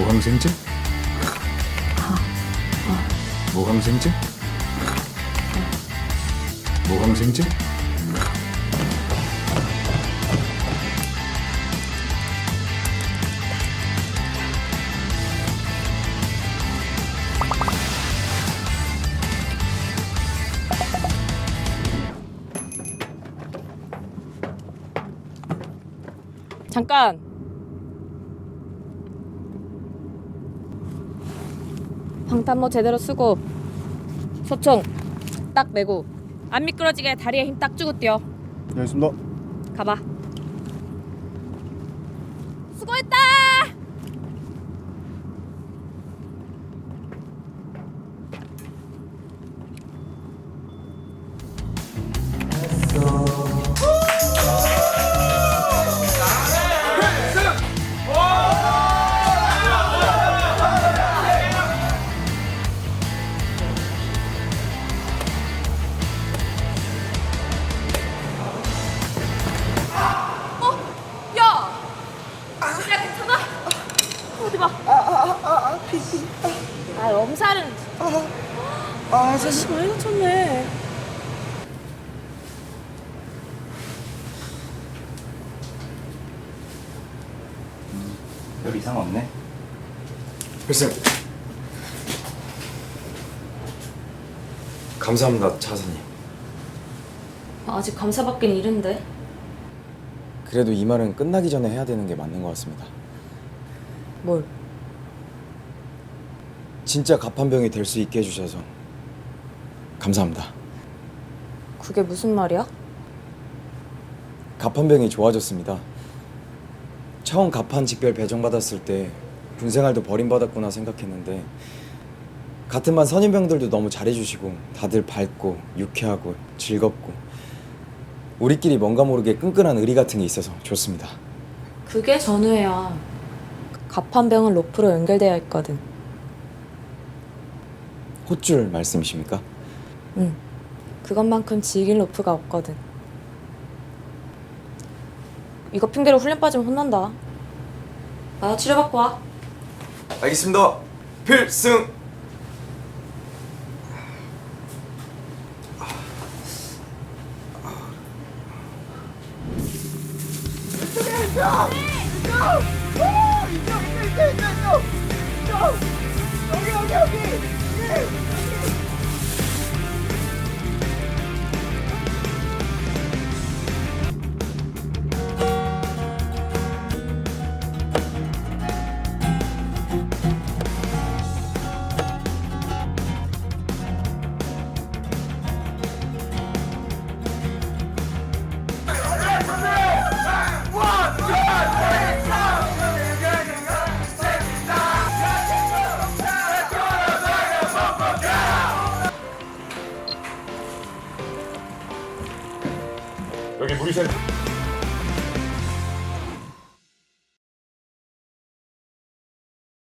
모황생증? 모황생증? 모황생증? 잠깐. 방탄모 제대로 쓰고 소총 딱 메고 안 미끄러지게 다리에 힘 딱 주고 뛰어. 네, 알겠습니다. 가봐. 아 엄살은 아 저, 씨 많이 다쳤네. 별 이상 없네. 글쎄 감사합니다 차사님 아직 감사받긴 이른데. 그래도 이 말은 끝나기 전에 해야 되는 게 맞는 것 같습니다. 뭘? 진짜 갑판병이 될 수 있게 해주셔서 감사합니다. 그게 무슨 말이야? 갑판병이 좋아졌습니다. 처음 갑판 직별 배정받았을 때 군생활도 버림받았구나 생각했는데 같은 반 선임병들도 너무 잘해주시고 다들 밝고 유쾌하고 즐겁고 우리끼리 뭔가 모르게 끈끈한 의리 같은 게 있어서 좋습니다. 그게 전우회야. 갑판병은 로프로 연결되어 있거든. 호줄 말씀이십니까? 응. 그것만큼 질긴 로프가 없거든. 이거 핑계로 훈련 빠지면 혼난다. 아 치료받고 와. 알겠습니다. 필승. 여 여기 무리센